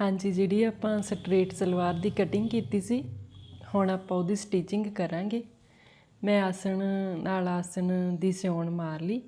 ਹਾਂਜੀ, ਜਿਹੜੀ ਆਪਾਂ ਸਟ੍ਰੇਟ ਸਲਵਾਰ ਦੀ ਕਟਿੰਗ ਕੀਤੀ ਸੀ, ਹੁਣ ਆਪਾਂ ਉਹਦੀ ਸਟਿਚਿੰਗ ਕਰਾਂਗੇ। ਮੈਂ ਆਸਣ, ਨਾਲ ਆਸਣ ਦੀ ਸਿਉਣ ਮਾਰ ਲਈ।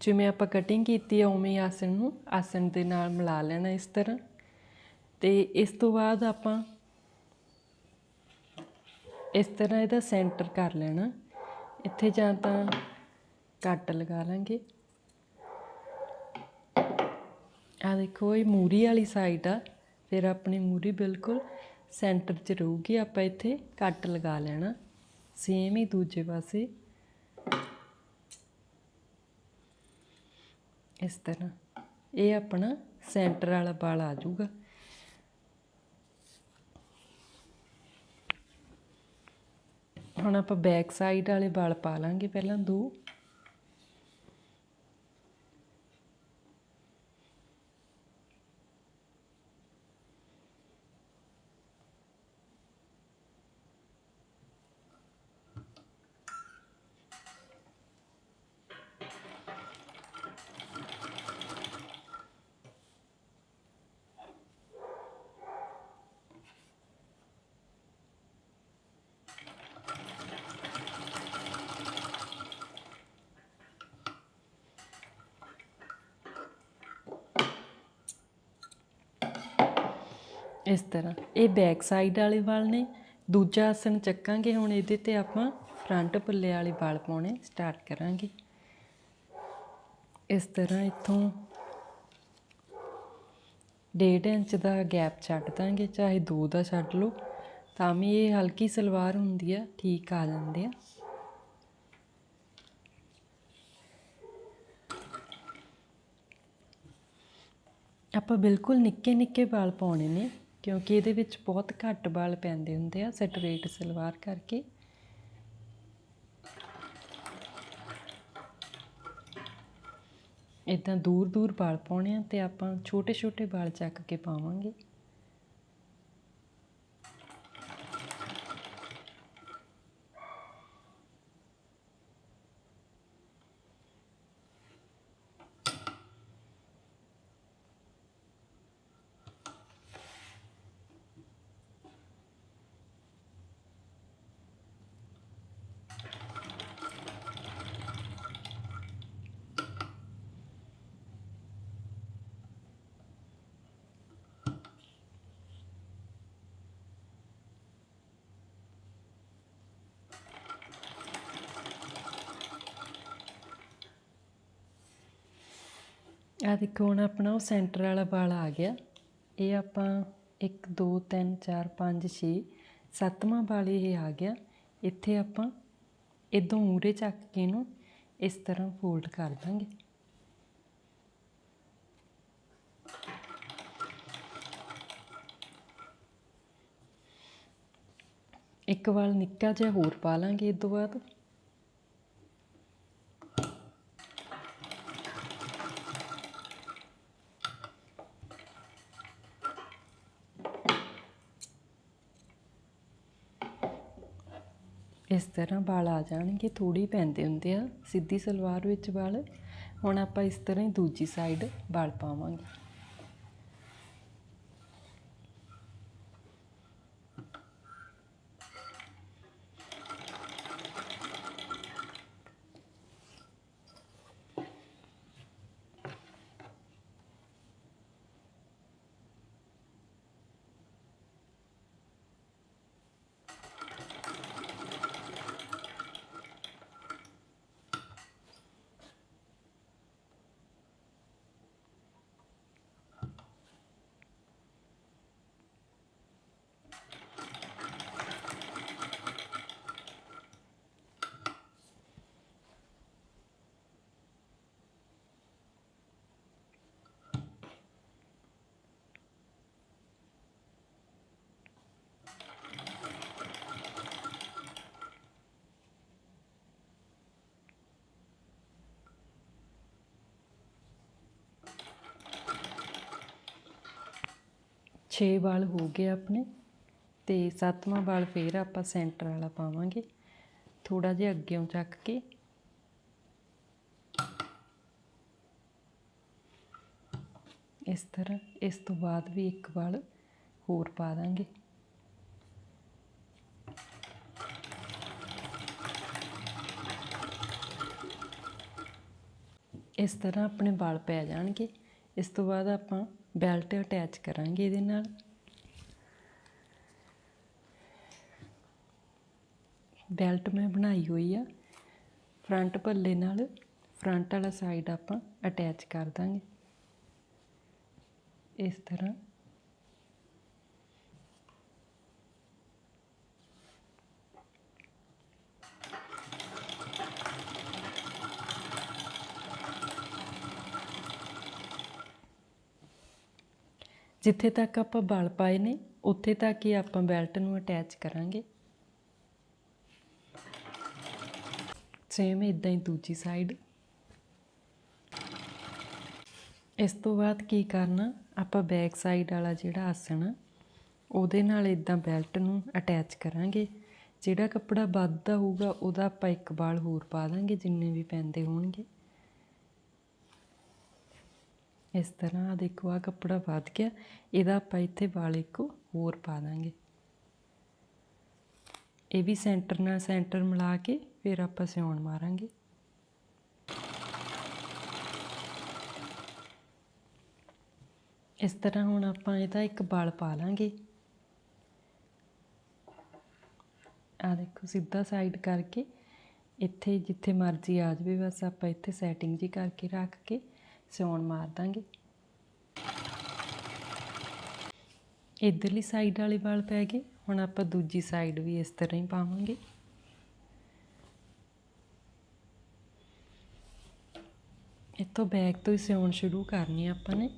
ਜਿਵੇਂ ਆਪਾਂ ਕਟਿੰਗ ਕੀਤੀ ਹੈ ਉਵੇਂ ਆਸਣ ਨੂੰ ਆਸਣ ਦੇ ਨਾਲ ਮਿਲਾ ਲੈਣਾ ਇਸ ਤਰ੍ਹਾਂ। ਤੇ ਇਸ ਤੋਂ ਬਾਅਦ ਆਪਾਂ ਇਸ ਤਰ੍ਹਾਂ ਇਹਦਾ ਸੈਂਟਰ ਕਰ ਲੈਣਾ। ਇੱਥੇ ਜਾਂ ਤਾਂ ਕੱਟ ਲਗਾ ਲਾਂਗੇ। ਆ ਦੇਖੋ, ਇਹ ਮੂਰੀ ਵਾਲੀ ਸਾਈਡ ਆ। ਫਿਰ ਆਪਣੀ ਮੂਰੀ ਬਿਲਕੁਲ ਸੈਂਟਰ 'ਚ ਰਹੂਗੀ। ਆਪਾਂ ਇੱਥੇ ਕੱਟ ਲਗਾ ਲੈਣਾ। ਸੇਮ ਹੀ ਦੂਜੇ ਪਾਸੇ। ਇਸ ਤਰ੍ਹਾਂ। ਇਹ ਆਪਣਾ ਸੈਂਟਰ ਵਾਲਾ ਵਾਲ ਆ ਜਾਊਗਾ। ਹੁਣ ਆਪਾਂ ਬੈਕ ਸਾਈਡ ਵਾਲੇ ਵਾਲ ਪਾ ਲਾਂਗੇ। ਪਹਿਲਾਂ ਦੋ। ਇਸ ਤਰ੍ਹਾਂ। ਇਹ ਬੈਕ ਸਾਈਡ ਵਾਲੇ ਵਾਲ ਨੇ। ਦੂਜਾ ਆਸਣ ਚੱਕਾਂਗੇ ਹੁਣ ਇਹਦੇ ਤੇ ਆਪਾਂ। ਫਰੰਟ ਪੱਲੇ ਵਾਲੇ ਵਾਲ ਪਾਉਣੇ। ਸਟਾਰਟ ਕਰਾਂਗੇ। ਇਸ ਤਰ੍ਹਾਂ ਇੱਥੋਂ ਡੇਢ ਇੰਚ ਦਾ ਗੈਪ ਛੱਡ ਦਾਂਗੇ, ਚਾਹੇ 2 ਦਾ ਛੱਡ ਲਓ। ਤਾਂ ਵੀ ਇਹ ਹਲਕੀ ਸਲਵਾਰ ਹੁੰਦੀ ਆ, ਠੀਕ ਆ ਜਾਂਦੇ ਆ। ਆਪਾਂ ਬਿਲਕੁਲ ਨਿੱਕੇ ਨਿੱਕੇ ਵਾਲ ਪਾਉਣੇ ਨੇ। ਕਿਉਂਕਿ ਇਹਦੇ ਵਿੱਚ ਬਹੁਤ ਘੱਟ ਵਾਲ ਪੈਂਦੇ ਹੁੰਦੇ ਆ, ਸਟਰੇਟ ਸਲਵਾਰ ਕਰਕੇ। ਇਦਾਂ ਦੂਰ ਦੂਰ ਵਾਲ ਪਾਉਣੇ ਆ ਤੇ ਆਪਾਂ ਛੋਟੇ ਛੋਟੇ ਵਾਲ ਚੱਕ ਕੇ ਪਾਵਾਂਗੇ। ਆ ਦੇਖੋ, ਹੁਣ ਆਪਣਾ ਉਹ ਸੈਂਟਰ ਵਾਲਾ ਵਾਲ ਆ ਗਿਆ। ਇਹ ਆਪਾਂ 1 2 3 4 5 6 ਸੱਤਵਾਂ ਵਾਲ ਇਹ ਆ ਗਿਆ। ਇੱਥੇ ਆਪਾਂ ਇਦੋਂ ਮੂਰੇ ਚੱਕ ਕੇ ਇਹਨੂੰ ਇਸ ਤਰ੍ਹਾਂ ਫੋਲਡ ਕਰ ਦਾਂਗੇ। ਇੱਕ ਵਾਲ ਨਿੱਕਾ ਜਿਹਾ ਹੋਰ ਪਾ ਲਾਂਗੇ ਇਸ ਤੋਂ ਬਾਅਦ। ਇਸ ਤਰ੍ਹਾਂ ਵਾਲ ਆ ਜਾਣਗੇ ਥੋੜੀ ਪੈਂਦੇ ਹੁੰਦੇ ਆ, ਸਿੱਧੀ ਸਲਵਾਰ ਵਿੱਚ ਵਾਲ। ਹੁਣ ਆਪਾਂ ਇਸ ਤਰ੍ਹਾਂ ਹੀ ਦੂਜੀ ਸਾਈਡ ਵਾਲ ਪਾਵਾਂਗੇ। ਛੇ ਵਾਲ ਹੋ ਗਏ ਆਪਣੇ ਤੇ ਸੱਤਵਾਂ ਵਾਲ ਫੇਰ ਆਪਾਂ ਸੈਂਟਰ ਵਾਲਾ ਪਾਵਾਂਗੇ। ਥੋੜਾ ਜਿਹਾ ਅੱਗੇੋਂ ਚੱਕ ਕੇ। ਇਸ ਤਰ੍ਹਾਂ, ਇਸ ਤੋਂ ਬਾਅਦ ਵੀ ਇੱਕ ਵਲ ਹੋਰ ਪਾ ਦਾਂਗੇ। ਇਸ ਤਰ੍ਹਾਂ ਆਪਣੇ ਵਾਲ ਪੈ ਜਾਣਗੇ। ਇਸ ਤੋਂ ਬਾਅਦ ਆਪਾਂ ਬੈਲਟ ਅਟੈਚ ਕਰਾਂਗੇ ਇਹਦੇ ਨਾਲ। ਬੈਲਟ ਮੈਂ ਬਣਾਈ ਹੋਈ ਆ। ਫਰੰਟ ਭੱਲੇ ਨਾਲ ਫਰੰਟ ਵਾਲਾ ਸਾਈਡ ਆਪਾਂ ਅਟੈਚ ਕਰ ਦਾਂਗੇ। ਇਸ ਤਰ੍ਹਾਂ ਜਿੱਥੇ ਤੱਕ ਆਪਾਂ ਵਲ ਪਾਏ ਨੇ ਉੱਥੇ ਤੱਕ ਹੀ ਆਪਾਂ ਬੈਲਟ ਨੂੰ ਅਟੈਚ ਕਰਾਂਗੇ। ਸੇਮ ਇਦਾਂ ਹੀ ਦੂਜੀ ਸਾਈਡ ਇਸ ਤੋਂ ਬਾਅਦ ਕੀ ਕਰਨਾ ਆਪਾਂ ਬੈਕ ਸਾਈਡ ਵਾਲਾ ਜਿਹੜਾ ਆਸਣ ਆ, ਉਹਦੇ ਨਾਲ ਇਦਾਂ ਬੈਲਟ ਨੂੰ ਅਟੈਚ ਕਰਾਂਗੇ। ਜਿਹੜਾ ਕੱਪੜਾ ਵੱਧਦਾ ਹੋਊਗਾ ਉਹਦਾ ਆਪਾਂ ਇੱਕ ਵਾਲ ਹੋਰ ਪਾ ਦਾਂਗੇ ਜਿੰਨੇ ਵੀ ਪੈਂਦੇ ਹੋਣਗੇ। ਇਸ ਤਰ੍ਹਾਂ ਆਹ ਦੇਖੋ ਆ ਕੱਪੜਾ ਵੱਧ ਗਿਆ ਇਹਦਾ ਆਪਾਂ ਇੱਥੇ ਵਾਲ ਇੱਕ ਹੋਰ ਪਾ ਦਾਂਗੇ। ਇਹ ਵੀ ਸੈਂਟਰ ਨਾਲ ਸੈਂਟਰ ਮਿਲਾ ਕੇ ਫਿਰ ਆਪਾਂ ਸਿਉਣ ਮਾਰਾਂਗੇ। ਇਸ ਤਰ੍ਹਾਂ ਹੁਣ ਆਪਾਂ ਇਹਦਾ ਇੱਕ ਵਾਲ ਪਾ ਲਾਂਗੇ। ਆ ਦੇਖੋ ਸਿੱਧਾ ਸਾਈਡ ਕਰਕੇ ਇੱਥੇ ਜਿੱਥੇ ਮਰਜ਼ੀ ਆ ਜਾਵੇ, ਬਸ ਆਪਾਂ ਇੱਥੇ ਸੈਟਿੰਗ ਜੀ ਕਰਕੇ ਰੱਖ ਕੇ ਸਿਉਣ ਮਾਰ ਦਾਂਗੇ। ਇਧਰਲੀ ਸਾਈਡ ਵਾਲੇ ਵਾਲ ਪੈ ਗਏ। ਹੁਣ ਆਪਾਂ ਦੂਜੀ ਸਾਈਡ ਵੀ ਇਸ ਤਰ੍ਹਾਂ ਹੀ ਪਾਵਾਂਗੇ। ਇੱਥੋਂ ਬੈਕ ਤੋਂ ਹੀ ਸਿਉਣ ਸ਼ੁਰੂ ਕਰਨੀ ਆਪਾਂ ਨੇ।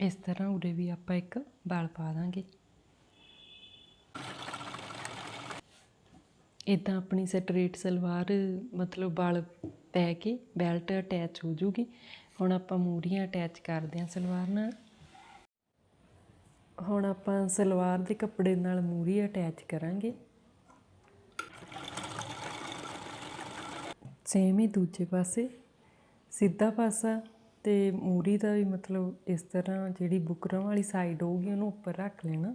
ਇਸ ਤਰ੍ਹਾਂ ਉਰੇ ਵੀ ਆਪਾਂ ਇੱਕ ਵਾਲ ਪਾ ਦਾਂਗੇ। ਇੱਦਾਂ ਆਪਣੀ ਸਟਰੇਟ ਸਲਵਾਰ, ਮਤਲਬ ਬਲ ਪੈ ਕੇ ਬੈਲਟ ਅਟੈਚ ਹੋ ਜੂਗੀ। ਹੁਣ ਆਪਾਂ ਮੂਰੀਆਂ ਅਟੈਚ ਕਰਦੇ ਹਾਂ ਸਲਵਾਰ ਨਾਲ। ਹੁਣ ਆਪਾਂ ਸਲਵਾਰ ਦੇ ਕੱਪੜੇ ਨਾਲ ਮੂਰੀ ਅਟੈਚ ਕਰਾਂਗੇ। ਸੇਮ ਹੀ ਦੂਜੇ ਪਾਸੇ, ਸਿੱਧਾ ਪਾਸਾ ਤੇ ਮੂਰੀ ਦਾ ਵੀ ਮਤਲਬ ਇਸ ਤਰ੍ਹਾਂ ਜਿਹੜੀ ਬੁਕਰਮ ਵਾਲੀ ਸਾਈਡ ਹੋਊਗੀ, ਉਹਨੂੰ ਉੱਪਰ ਰੱਖ ਲੈਣਾ।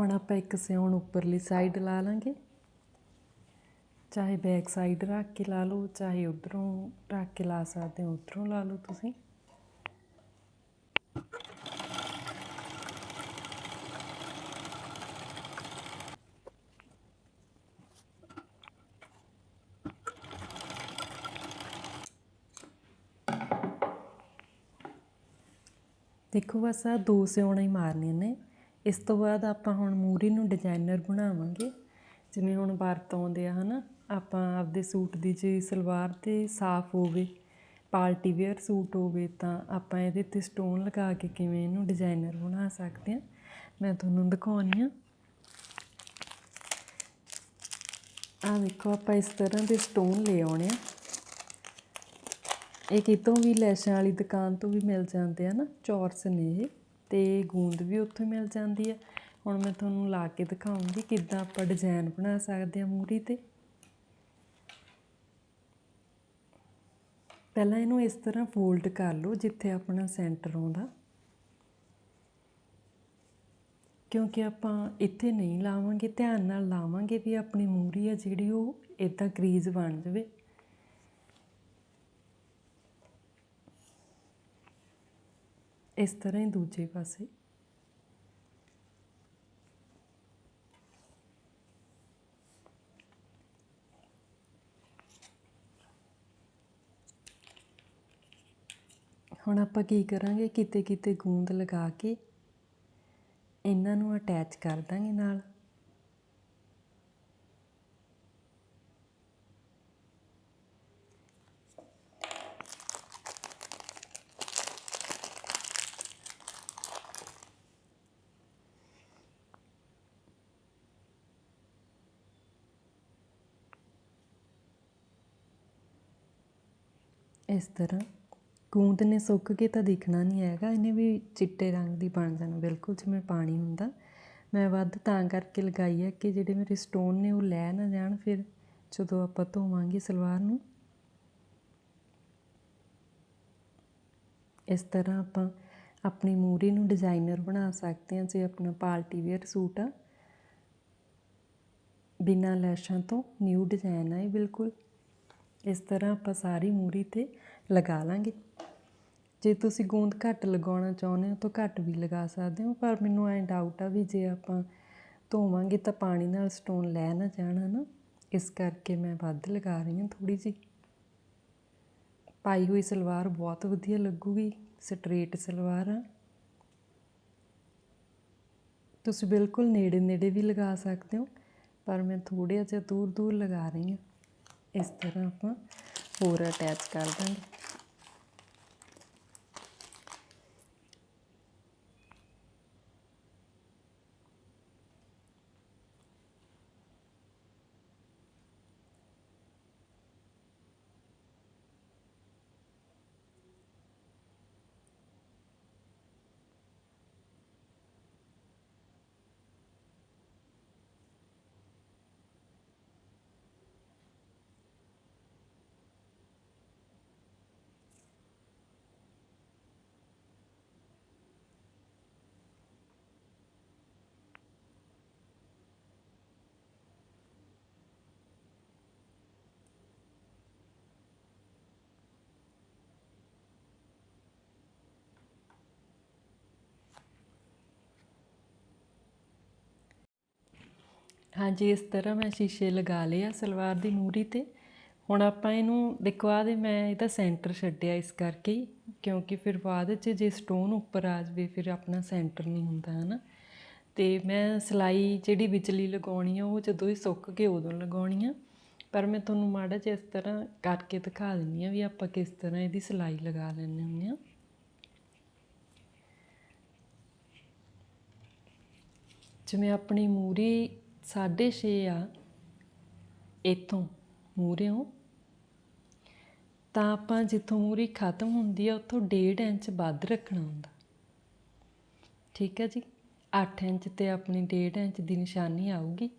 ਹੁਣ ਆਪਾਂ ਇੱਕ ਸਿਉਣ ਉੱਪਰਲੀ ਸਾਈਡ ਲਾ ਲਾਂਗੇ। ਚਾਹੇ ਬੈਕ ਸਾਈਡ ਰੱਖ ਕੇ ਲਾ ਲਓ, ਚਾਹੇ ਉਧਰੋਂ ਰੱਖ ਕੇ ਲਾ ਸਕਦੇ ਹੋ, ਉਧਰੋਂ ਲਾ ਲਓ ਤੁਸੀਂ। ਦੇਖੋ ਬਸ ਆ ਦੋ ਸਿਉਣਾ ਹੀ ਮਾਰਨੀਆਂ ਨੇ। ਇਸ ਤੋਂ ਬਾਅਦ ਆਪਾਂ ਹੁਣ ਮੂਰੀ ਨੂੰ ਡਿਜ਼ਾਈਨਰ ਬਣਾਵਾਂਗੇ। ਜਿਵੇਂ ਹੁਣ ਵਰਤ ਆਉਂਦੇ ਆ, ਹਨਾ? ਆਪਾਂ ਆਪਦੇ ਸੂਟ ਦੀ ਜੇ ਸਲਵਾਰ ਤੇ ਸਾਫ਼ ਹੋਵੇ, ਪਾਰਟੀ ਵੇਅਰ ਸੂਟ ਹੋਵੇ, ਤਾਂ ਆਪਾਂ ਇਹਦੇ ਤੇ ਸਟੋਨ ਲਗਾ ਕੇ ਕਿਵੇਂ ਇਹਨੂੰ ਡਿਜ਼ਾਈਨਰ ਬਣਾ ਸਕਦੇ ਆ। ਮੈਂ ਤੁਹਾਨੂੰ ਦਿਖਾਉਣੀ ਆ। ਆ ਦੇਖੋ, ਆਪਾਂ ਇਸ ਤਰ੍ਹਾਂ ਦੇ ਸਟੋਨ ਲੈ ਆਉਣੇ ਆ। ਇਹ ਕਿਤੋਂ ਵੀ ਲੈਸ਼ਾਂ ਵਾਲੀ ਦੁਕਾਨ ਤੋਂ ਵੀ ਮਿਲ ਜਾਂਦੇ ਆ ਨਾ ਚੌਰਸ ਨੇ ਇਹ। ਤੇ ਗੂੰਦ ਵੀ ਉੱਥੋਂ ਮਿਲ ਜਾਂਦੀ ਹੈ ਹੁਣ ਮੈਂ ਤੁਹਾਨੂੰ ਲਾ ਕੇ ਦਿਖਾਉਂਗੀ ਕਿੱਦਾਂ ਆਪਾਂ ਡਿਜ਼ਾਈਨ ਬਣਾ ਸਕਦੇ ਹਾਂ ਮੂਰੀ ਤੇ। ਪਹਿਲਾਂ ਇਹਨੂੰ ਇਸ ਤਰ੍ਹਾਂ ਫੋਲਡ ਕਰ ਲਓ ਜਿੱਥੇ ਆਪਣਾ ਸੈਂਟਰ ਆਉਂਦਾ। ਕਿਉਂਕਿ ਆਪਾਂ ਇੱਥੇ ਨਹੀਂ ਲਾਵਾਂਗੇ, ਧਿਆਨ ਨਾਲ ਲਾਵਾਂਗੇ ਵੀ ਆਪਣੀ ਮੂਰੀ ਆ ਜਿਹੜੀ ਉਹ ਇਦਾਂ ਕਰੀਜ਼ ਬਣ ਜਾਵੇ। ਇਸ ਤਰ੍ਹਾਂ ਹੀ ਦੂਜੇ ਪਾਸੇ। ਹੁਣ ਆਪਾਂ ਕੀ ਕਰਾਂਗੇ? ਕਿਤੇ ਕਿਤੇ ਗੂੰਦ ਲਗਾ ਕੇ ਇਹਨਾਂ ਨੂੰ ਅਟੈਚ ਕਰ ਦਾਂਗੇ ਨਾਲ। ਇਸ ਤਰ੍ਹਾਂ ਗੂੰਦ ਨੇ ਸੁੱਕ ਕੇ ਤਾਂ ਦਿਖਣਾ ਨਹੀਂ ਹੈਗਾ, ਇਹਨੇ ਵੀ ਚਿੱਟੇ ਰੰਗ ਦੀ ਬਣ ਜਾਣਾ, ਬਿਲਕੁਲ ਜਿਵੇਂ ਪਾਣੀ ਹੁੰਦਾ। ਮੈਂ ਵੱਧ ਤਾਂ ਕਰਕੇ ਲਗਾਈ ਹੈ ਕਿ ਜਿਹੜੇ ਮੇਰੇ ਸਟੋਨ ਨੇ ਉਹ ਲੈ ਨਾ ਜਾਣ, ਫਿਰ ਜਦੋਂ ਆਪਾਂ ਧੋਵਾਂਗੇ ਸਲਵਾਰ ਨੂੰ। ਇਸ ਤਰ੍ਹਾਂ ਆਪਾਂ ਆਪਣੀ ਮੂਰੀ ਨੂੰ ਡਿਜ਼ਾਈਨਰ ਬਣਾ ਸਕਦੇ ਹਾਂ, ਜੇ ਆਪਣਾ ਪਾਰਟੀ ਵੇਅਰ ਸੂਟ ਆ। ਬਿਨਾਂ ਲੈਸ਼ਾਂ ਤੋਂ ਨਿਊ ਡਿਜ਼ਾਈਨ ਆ ਇਹ, ਬਿਲਕੁਲ। ਇਸ ਤਰ੍ਹਾਂ ਆਪਾਂ ਸਾਰੀ ਮੂਰੀ ਤੇ ਲਗਾ ਲਾਂਗੇ। ਜੇ ਤੁਸੀਂ ਗੂੰਦ ਘੱਟ ਲਗਾਉਣਾ ਚਾਹੁੰਦੇ ਹੋ ਤਾਂ ਘੱਟ ਵੀ ਲਗਾ ਸਕਦੇ ਹੋ, ਪਰ ਮੈਨੂੰ ਐਂ ਡਾਊਟ ਆ ਵੀ ਜੇ ਆਪਾਂ ਧੋਵਾਂਗੇ ਤਾਂ ਪਾਣੀ ਨਾਲ ਸਟੋਨ ਲੈ ਨਾ ਜਾਣਾ ਨਾ ਇਸ ਕਰਕੇ ਮੈਂ ਵੱਧ ਲਗਾ ਰਹੀ ਹਾਂ ਥੋੜੀ ਜਿਹੀ। ਪਾਈ ਹੋਈ ਸਲਵਾਰ ਬਹੁਤ ਵਧੀਆ ਲੱਗੂਗੀ ਸਟ੍ਰੇਟ ਸਲਵਾਰ ਆ। ਤੁਸੀਂ ਬਿਲਕੁਲ ਨੇੜੇ ਨੇੜੇ ਵੀ ਲਗਾ ਸਕਦੇ ਹੋ, ਪਰ ਮੈਂ ਥੋੜ੍ਹਾ ਜਿਹਾ ਦੂਰ ਦੂਰ ਲਗਾ ਰਹੀ ਹਾਂ। ਇਸ ਤਰ੍ਹਾਂ ਆਪਾਂ ਹੋਰ ਅਟੈਚ ਕਰ ਦਾਂਗੇ। ਹਾਂਜੀ ਇਸ ਤਰ੍ਹਾਂ ਮੈਂ ਸ਼ੀਸ਼ੇ ਲਗਾ ਲਏ ਆ ਸਲਵਾਰ ਦੀ ਮੂਰੀ ਤੇ। ਹੁਣ ਆਪਾਂ ਇਹਨੂੰ ਦੇਖੋ ਆ ਦੇ ਮੈਂ ਇਹਦਾ ਸੈਂਟਰ ਛੱਡਿਆ ਇਸ ਕਰਕੇ ਹੀ, ਕਿਉਂਕਿ ਫਿਰ ਬਾਅਦ 'ਚ ਜੇ ਸਟੋਨ ਉੱਪਰ ਆ ਜਾਵੇ ਫਿਰ ਆਪਣਾ ਸੈਂਟਰ ਨਹੀਂ ਹੁੰਦਾ ਹਨਾ। ਤੇ ਮੈਂ ਸਿਲਾਈ ਜਿਹੜੀ ਵਿਚਲੀ ਲਗਾਉਣੀ ਆ ਉਹ ਜਦੋਂ ਹੀ ਸੁੱਕ ਕੇ ਉਦੋਂ ਲਗਾਉਣੀ ਆ। ਪਰ ਮੈਂ ਤੁਹਾਨੂੰ ਮਾੜਾ ਜਿਹਾ ਇਸ ਤਰ੍ਹਾਂ ਕਰਕੇ ਦਿਖਾ ਦਿੰਦੀ ਆ ਵੀ ਆਪਾਂ ਕਿਸ ਤਰ੍ਹਾਂ ਇਹਦੀ ਸਿਲਾਈ ਲਗਾ ਲੈਂਦੇ ਹੁੰਦੇ ਆ। ਜਿਵੇਂ ਆਪਣੀ ਮੂਰੀ 6.5 ਆ। ਇਥੋਂ ਮੂਰਿਓਂ ਤਾਂ ਆਪਾਂ ਜਿੱਥੋਂ ਮੂਰੀ ਖਤਮ ਹੁੰਦੀ ਆ, ਉੱਥੋਂ 1.5 ਇੰਚ ਵੱਧ ਰੱਖਣਾ ਹੁੰਦਾ। ਠੀਕ ਹੈ ਜੀ? 8 ਇੰਚ ਤੇ ਆਪਣੀ 1.5 ਇੰਚ ਦੀ ਨਿਸ਼ਾਨੀ ਆਊਗੀ।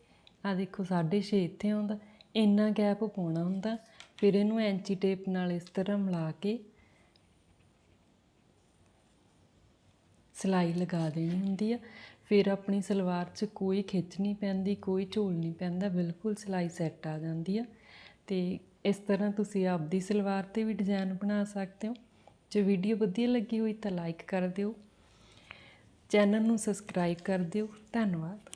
ਆ ਦੇਖੋ 6.5 ਇੱਥੇ ਆਉਂਦਾ। ਇੰਨਾ ਗੈਪ ਪਾਉਣਾ ਹੁੰਦਾ। ਫਿਰ ਇਹਨੂੰ ਐਂਚੀ ਟੇਪ ਨਾਲ ਇਸ ਤਰ੍ਹਾਂ ਮਿਲਾ ਕੇ ਸਿਲਾਈ ਲਗਾ ਦੇਣੀ ਹੁੰਦੀ ਆ। ਫਿਰ ਆਪਣੀ ਸਲਵਾਰ 'ਚ ਕੋਈ ਖਿੱਚ ਨਹੀਂ ਪੈਂਦੀ, ਕੋਈ ਝੋਲ ਨਹੀਂ ਪੈਂਦਾ, ਬਿਲਕੁਲ ਸਿਲਾਈ ਸੈੱਟ ਆ ਜਾਂਦੀ ਆ। ਤੇ ਇਸ ਤਰ੍ਹਾਂ ਤੁਸੀਂ ਆਪਦੀ ਸਲਵਾਰ ਤੇ ਵੀ ਡਿਜ਼ਾਈਨ ਬਣਾ ਸਕਦੇ ਹੋ। ਜੇ ਵੀਡੀਓ ਵਧੀਆ ਲੱਗੀ ਹੋਈ ਤਾਂ ਲਾਈਕ ਕਰ ਦਿਓ। ਚੈਨਲ ਨੂੰ ਸਬਸਕ੍ਰਾਈਬ ਕਰ ਦਿਓ। ਧੰਨਵਾਦ।